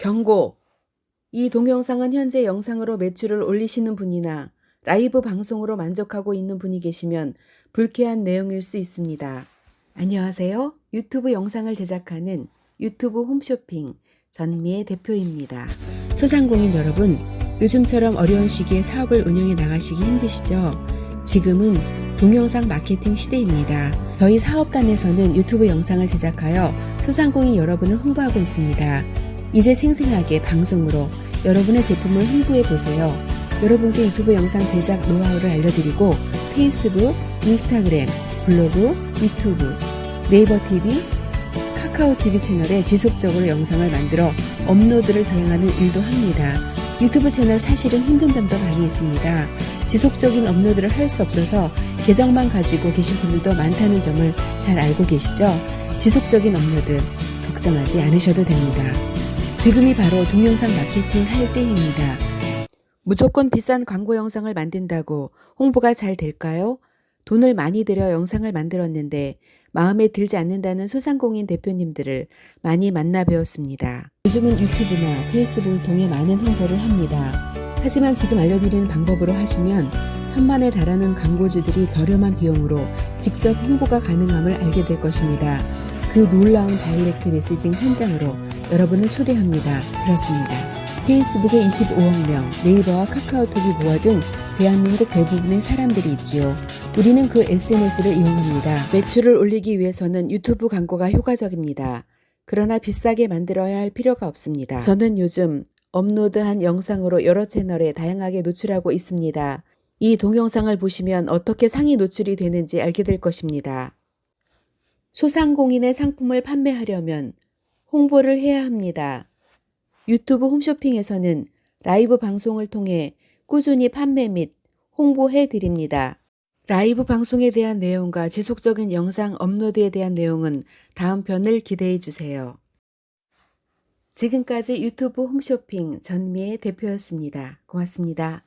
경고! 이 동영상은 현재 영상으로 매출을 올리시는 분이나 라이브 방송으로 만족하고 있는 분이 계시면 불쾌한 내용일 수 있습니다. 안녕하세요. 유튜브 영상을 제작하는 유튜브 홈쇼핑 전미의 대표입니다. 소상공인 여러분, 요즘처럼 어려운 시기에 사업을 운영해 나가시기 힘드시죠? 지금은 동영상 마케팅 시대입니다. 저희 사업단에서는 유튜브 영상을 제작하여 소상공인 여러분을 홍보하고 있습니다. 이제 생생하게 방송으로 여러분의 제품을 홍보해 보세요. 여러분께 유튜브 영상 제작 노하우를 알려드리고 페이스북, 인스타그램, 블로그, 유튜브, 네이버 TV, 카카오 TV 채널에 지속적으로 영상을 만들어 업로드를 대행하는 일도 합니다. 유튜브 채널 사실은 힘든 점도 많이 있습니다. 지속적인 업로드를 할 수 없어서 계정만 가지고 계신 분들도 많다는 점을 잘 알고 계시죠? 지속적인 업로드 걱정하지 않으셔도 됩니다. 지금이 바로 동영상 마케팅 할 때입니다. 무조건 비싼 광고 영상을 만든다고 홍보가 잘 될까요? 돈을 많이 들여 영상을 만들었는데 마음에 들지 않는다는 소상공인 대표님들을 많이 만나 배웠습니다. 요즘은 유튜브나 페이스북을 통해 많은 홍보를 합니다. 하지만 지금 알려드리는 방법으로 하시면 천만에 달하는 광고주들이 저렴한 비용으로 직접 홍보가 가능함을 알게 될 것입니다. 그 놀라운 다이렉트 메시징 현장으로 여러분을 초대합니다. 그렇습니다. 페이스북에 25억 명, 네이버와 카카오톡이 모아둔 대한민국 대부분의 사람들이 있지요. 우리는 그 SNS를 이용합니다. 매출을 올리기 위해서는 유튜브 광고가 효과적입니다. 그러나 비싸게 만들어야 할 필요가 없습니다. 저는 요즘 업로드한 영상으로 여러 채널에 다양하게 노출하고 있습니다. 이 동영상을 보시면 어떻게 상위 노출이 되는지 알게 될 것입니다. 소상공인의 상품을 판매하려면 홍보를 해야 합니다. 유튜브 홈쇼핑에서는 라이브 방송을 통해 꾸준히 판매 및 홍보해 드립니다. 라이브 방송에 대한 내용과 지속적인 영상 업로드에 대한 내용은 다음 편을 기대해 주세요. 지금까지 유튜브 홈쇼핑 전미의 대표였습니다. 고맙습니다.